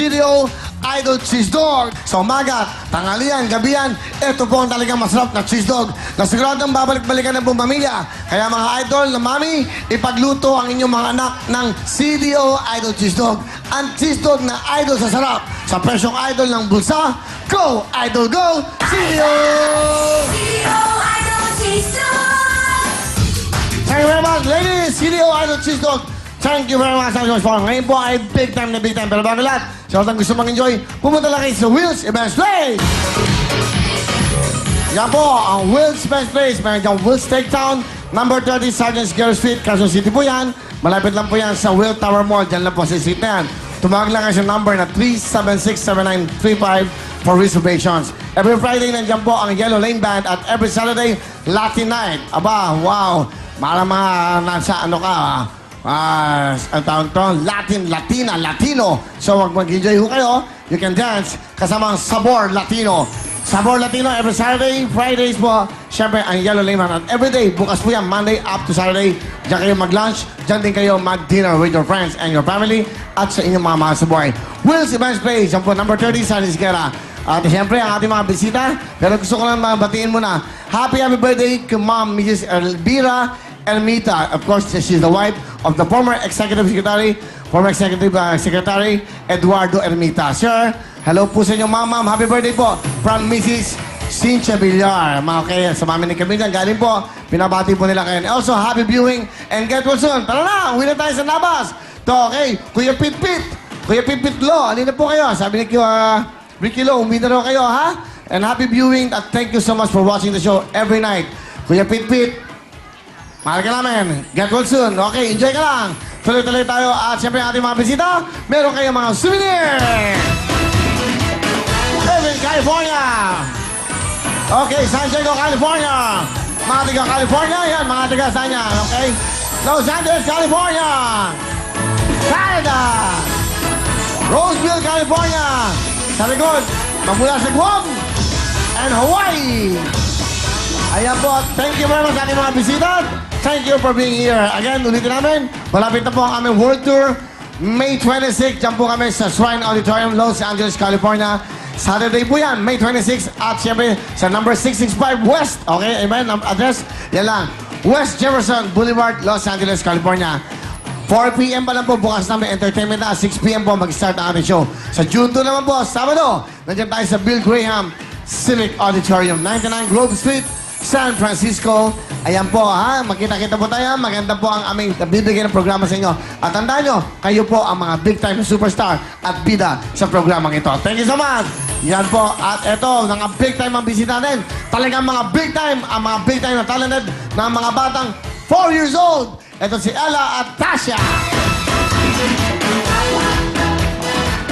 CDO Idol Cheese Dog. Sa umaga, tanghalian, gabihan, ito po ang talagang masarap na cheese dog na siguradong babalik-balikan ng buong pamilya. Kaya mga idol na mami, ipagluto ang inyong mga anak ng CDO Idol Cheese Dog. Ang cheese dog na idol sa sarap. Sa presyong idol ng bulsa, go! Idol, go! CDO! Thank you very much, ladies! CDO Idol Cheese Dog. Thank you very much, Thank you much. Ngayon po ay big time na big time. Pero bago lahat, sa mga gusto mag-enjoy, pumunta lang kayo sa Wheels Events Place! Yan po, ang Wheels Events Place. Meron dyan Wheels Take Town, number 30, Sergeant Square Street, Quezon City po yan. Malapit lang po yan sa Will Tower Mall. Diyan lang po sa street na yan. Tumawag lang kayo sa number na 376-7935 for reservations. Every Friday, nandiyan po ang Yellow Lane Band at every Saturday, Latin Night. Aba, wow! Para mga nasa ano ka, ah, ah, ang tawag to, Latin, Latina, Latino. So, wag mag-enjoy ho kayo. You can dance kasama ang Sabor Latino. Sabor Latino every Saturday, Fridays po. Siyempre, ang Yellow Lane Band. At every day, bukas po yan, Monday up to Saturday. Diyan kayo mag-lunch. Diyan din kayo mag-dinner with your friends and your family at sa inyong mga mahal sa buhay. Will's Events Place, yan po, number 30, San Isquera. At siyempre, ang ating mga bisita. Pero gusto ko lang mabatiin muna. Happy, happy birthday kay Ma'am Mrs. Elvira Elmita. Of course, she's the wife of the former Executive Secretary, former Executive uh, Secretary Eduardo Ermita. Sir, hello po sa inyo, ma'am. Ma'am, happy birthday po from Mrs. Cynthia Villar. Mga kaya sa mami ni Camille dyan, galing po. Pinabati po nila kayo. Also, happy viewing and get well soon. Tara na, uwi na tayo sa labas. To, okay, Kuya Pit Pit. Kuya Pit Pit Lo, alin na po kayo. Sabi ni Kuya Ricky Lo, uwi na kayo, ha? And happy viewing at thank you so much for watching the show every night. Kuya Pit Pit, Mahal ka namin. Get well soon. Okay, enjoy ka lang. Tuloy-tuloy tayo. At siyempre ating mga bisita, meron kayong mga souvenir! Irving, California! Okay, San Diego, California! Mga taga California, yan. Mga taga saan okay? Los Angeles, California! Canada! Roseville, California! Sa likod, magmula sa Guam and Hawaii! Ayan po, thank you very much sa ating mga bisita. Thank you for being here. Again, ulitin namin, malapit na po ang aming world tour. May 26, dyan po kami sa Shrine Auditorium, Los Angeles, California. Saturday po yan, May 26. At siyempre, sa number 665 West. Okay, amen? Address, yan lang. West Jefferson Boulevard, Los Angeles, California. 4 p.m. pa lang po bukas namin entertainment na 6 p.m. po mag-start ang ating show. Sa June 2 naman po, Sabado, nandiyan tayo sa Bill Graham Civic Auditorium, 99 Grove Street, San Francisco. Ayan po ha, makita-kita po tayo. Maganda po ang aming nabibigay ng programa sa inyo. At tandaan nyo, kayo po ang mga big time superstar at bida sa programang ito. Thank you so much! Yan po. At eto, mga big time ang bisita natin. Talagang mga big time, ang mga big time na talented na mga batang 4 years old. Ito si Ella at Tasha.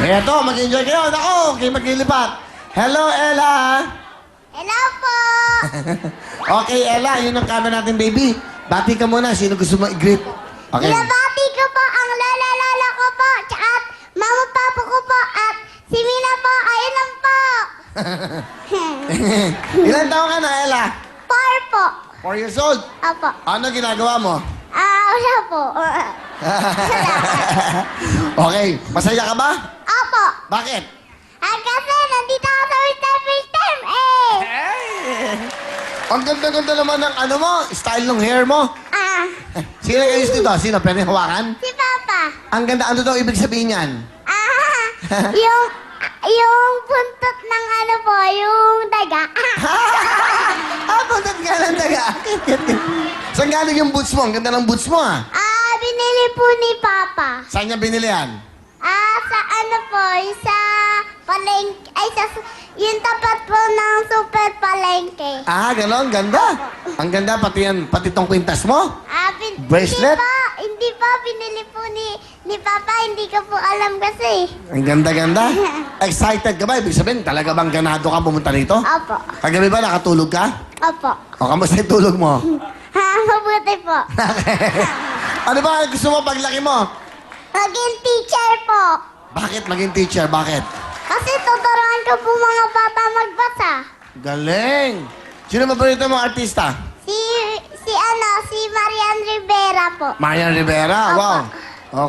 Eto, mag-enjoy kayo. Nako, kayo maglilipat. Hello, Ella. Hello po! Okay, Ella, yun ang camera natin, baby. Bati ka muna. Sino gusto mo i-greet? Okay. Binabati ko po ang lola-lola ko po, at mama-papa ko po, at si Mina po, ayun lang po. Ilan taon ka na, Ella? Four po. Four years old. Opo. Ano ginagawa mo? Ah, wala po. okay, masaya ka ba? Opo. Bakit? Ah, Ang ganda-ganda naman ng ano mo, style ng hair mo. Ah, Sino ayos dito? Sino? Pwede hawakan? si Papa. Ang ganda, ano daw ibig sabihin yan? Ah, yung, yung puntot ng ano po, yung daga. ah, buntot nga lang taga. Saan galing yung boots mo? Ang ganda ng boots mo ah. Ah, binili po ni Papa. Saan niya binili yan? Ah, sa ano po, sa palengke, ay sa, yung tapat po ng super palengke. Ah, gano'n, ganda. Ang ganda, pati yan, pati tong kwintas mo. Ah, bin, Bracelet? Hindi pa, hindi pa, binili po ni, ni Papa, hindi ko po alam kasi. Ang ganda-ganda. Excited ka ba? Ibig sabihin, talaga bang ganado ka pumunta rito? Opo, Kagabi ba nakatulog ka? opo. O, kamusta yung tulog mo? Ha, mabuti po. ano ba gusto mo paglaki mo? Maging teacher po. Bakit maging teacher? Bakit? Kasi tuturuan ko po mga bata magbasa. Galing! Sino mabalita mo artista? Si, si ano, si Marian Rivera po. Marian Rivera, Opo. wow.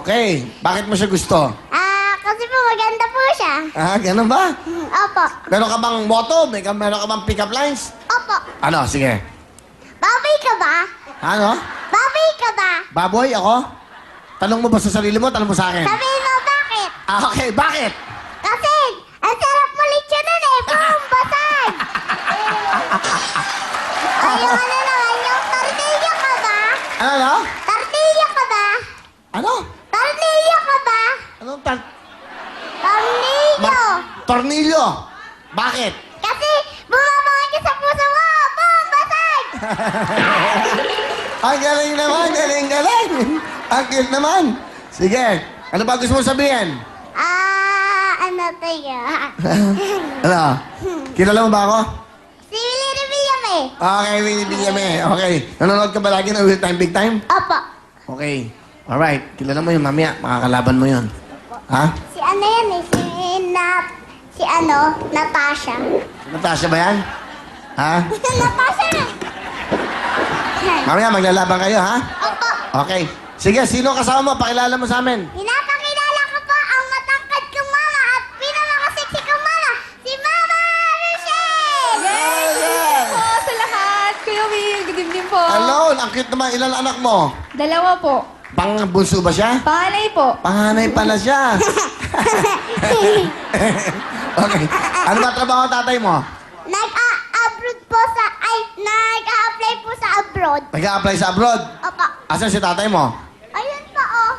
Okay. Bakit mo siya gusto? Ah, kasi po maganda po siya. Ah, ganun ba? Opo. Meron ka bang motto? May ka, meron ka bang pick-up lines? Opo. Ano? Sige. Baboy ka ba? Ano? Baboy ka ba? Baboy, ako? Tanong mo ba sa sarili mo? Tanong mo sa akin? Sabihin mo bakit? Ah, okay. Bakit? Kasi, ang sarap mo lechonan eh. Boom! Basag! Ay, yung ano naman, yung tortilla ka ba? Ano, ano? Tortilla ka ba? Ano? Tortilla ka ba? Anong tar... Tornillo! Ma- tornilyo. Bakit? Kasi, bumabangay ka sa puso mo! Boom! Basag! Ang galing naman, galing, galing. Ang cute naman. Sige. Ano ba gusto mo sabihin? Ah, ano tayo? ano? Kilala mo ba ako? Revillame eh. Okay, Winnie Villame. Okay. Nanonood ka ba lagi ng Real Time Big Time? Opo. Okay. Alright. Kilala mo yun, mamaya. Makakalaban mo yun. Ha? Si ano yan eh? Si Nat... Si ano? Natasha. Natasha ba yan? Ha? Natasha na. Mamaya maglalaban kayo, ha? Opo. Okay. Sige, sino kasama mo? Pakilala mo sa amin. Pinapakilala Hello, ang cute naman. Ilan anak mo? Dalawa po. Pang bunso ba siya? Panganay po. Panganay pala siya. okay. Ano ba trabaho tatay mo? Nag-a-abroad po sa... Ay, nag-a-apply po sa abroad. Nag-a-apply sa abroad. Opo. Asan si tatay mo? Ayun po, oh.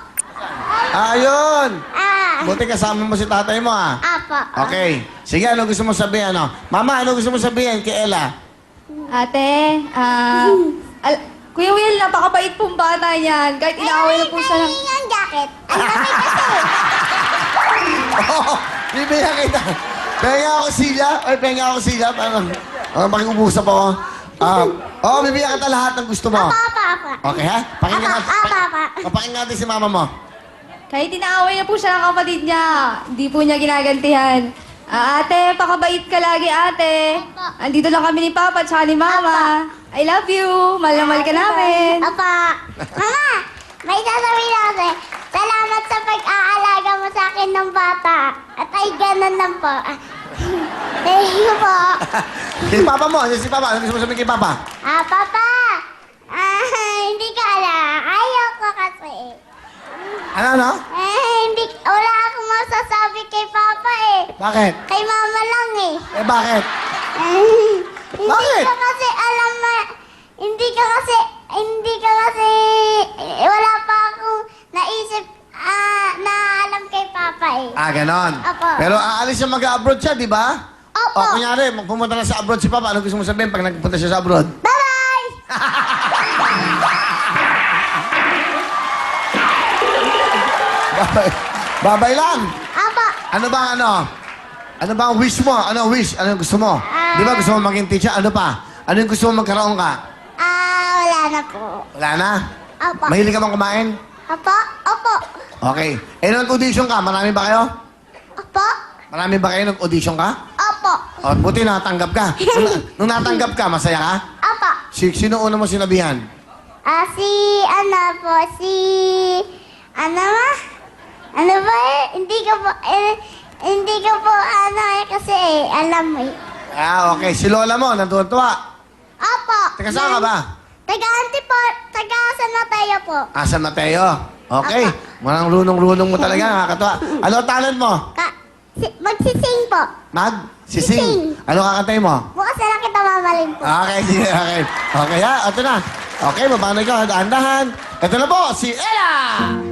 Ayun! Ah. Buti kasama mo si tatay mo, ah. Apo. Okay. Sige, ano gusto mo sabihin, ano? Mama, ano gusto mo sabihin kay Ella? Ate, ah... al- Kuya Will, napakabait pong bata niyan. Kahit inaaway na po siya ng... Ay, ang jacket. Ang dami kasi. Oo, bibigyan kita. Penga ako silya. Ay, penga ako silya. Parang, uh, makikusap ako. Ah, Oo, bibigyan kita lahat ng gusto mo. Apa, apa, apa. Okay, ha? Pakinggan Apa, natin. apa, apa. Papakinggan natin si mama mo. Kahit inaaway na po siya ng kapatid niya, hindi po niya ginagantihan. Ah, ate, pakabait ka lagi, ate. Andito lang kami ni Papa at saka ni Mama. I love you. Mahal na mahal ka namin. Apa. Mama, may sasabihin ako. Salamat sa pag-aalaga mo sa akin ng bata. At ay ganun lang po. Ah, Thank you po. si papa mo, si papa. Ano gusto mo sabihin kay papa? Ah, Papa. Ah, hindi ka alam. Ayaw ko kasi. Ano, ano? Bakit? Kay Mama lang eh. Eh, bakit? Hindi Bakit? ka kasi alam na, hindi ka kasi, hindi ka kasi, eh, wala pa akong naisip ah, na alam kay Papa eh. Ah, ganon. Apo. Pero aalis siya mag-abroad siya, di ba? Opo. O, kunyari, pumunta na sa abroad si Papa. Ano gusto mo sabihin pag nagpunta siya sa abroad? Bye-bye! Babay. Babay lang. Apa. Ano ba ano? Ano ba ang wish mo? Ano ang wish? Ano ang gusto mo? Ah. Di ba gusto mo maging teacher? Ano pa? Ano yung gusto mo magkaroon ka? Ah, wala na po. Wala na? Apa. Mahilig ka bang kumain? Apa? Opo. Okay. Eh, nag-audition ka, marami ba kayo? Opo. Marami ba kayo nag-audition ka? Opo. O, buti natanggap ka. Nung, nung natanggap ka, masaya ka? Apa. Si, sino una mo sinabihan? Ah, si, ano po, si, ano ba? Ano ba? Hindi ka po, eh, hindi ka po, ano eh, kasi eh, alam mo eh. Ah, okay. Si Lola mo, natuwa-tuwa. Opo. Taga saan ka ba? Taga Antipo, taga San Mateo po. Ah, San Mateo. Okay. Marang runong-runong mo talaga, nakakatuwa. Ano ang talent mo? Ka, si, magsising po. Mag? Sising. Sising. Ano kakantay mo? Bukas na lang kita mamaling po. Okay, sige, okay. Okay, ha? Ito na. Okay, mabanay ka. Dahan-dahan. Ito na po, si Ella!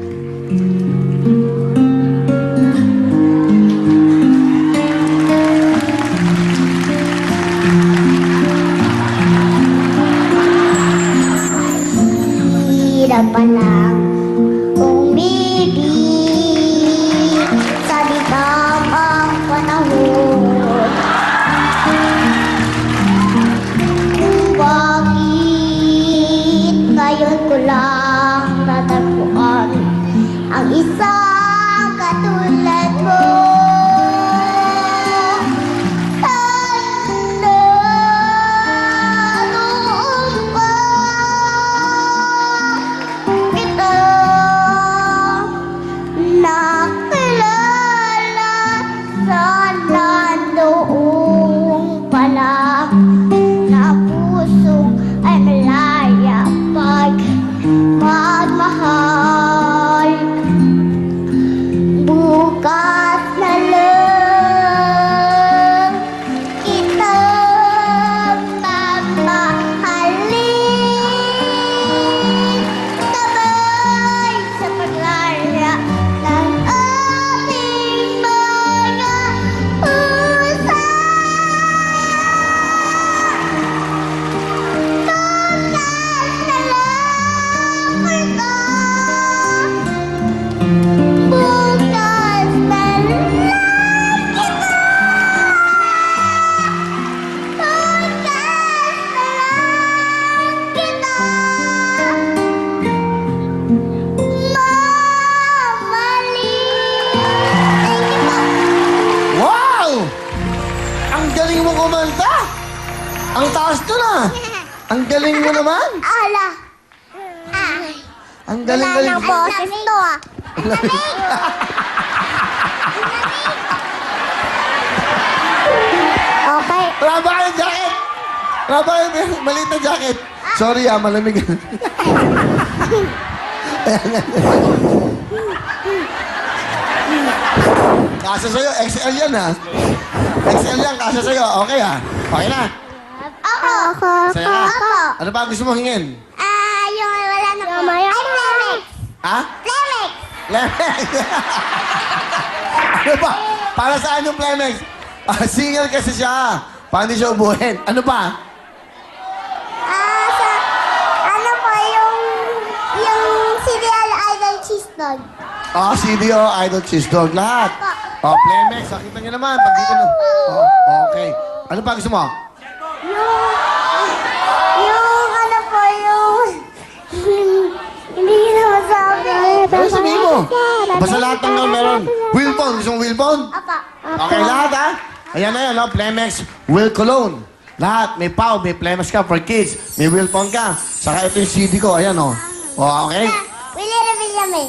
Ang taas to na. Ang galing mo naman. Ala. Ah. Ang Wala galing-galing. nang boses to ah. Okay. Wala ba kayong jacket? Wala ba kayong maliit na jacket? Sorry ah, malamig. Kasa sa'yo, XL yan ha. XL yan, kasa sa'yo. Okay ha. Okay na. Ako. Ako. Saya ka? Ako. Ano ba gusto mo hingin? Ah, yung wala na po. Ay, Plemex. Ha? Plemex. Plemex. ano ba? Para saan yung Plemex? Ah, single kasi siya. Paano siya ubuhin? Ano ba? Ah, sa, ano po, yung, yung cereal idol cheese dog. Oh, CDO, Idol Cheese Dog, lahat. Oh, Plemex, nakita niyo naman. Pag dito na. Oh, okay. Ano pa gusto mo? Yung, yung ano po, yung, hindi ko na masabi. Ano sabihin mo? Basta lahat ng nga meron. Wilbon, gusto mo Wilbon? Apa. Okay, lahat ha? Ayan na yan, no? Plemex, Will Cologne. Lahat, may PAW, may Plemex ka for kids, may Wilpon ka. Saka ito yung CD ko, ayan o. Oh. okay? Willy Revillame.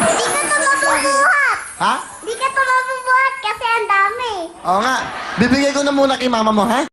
Hindi ka to mabubuhat. Ha? Hindi ka to mabubuhat kasi ang dami. Oo nga. Bibigay ko na muna kay mama mo, ha?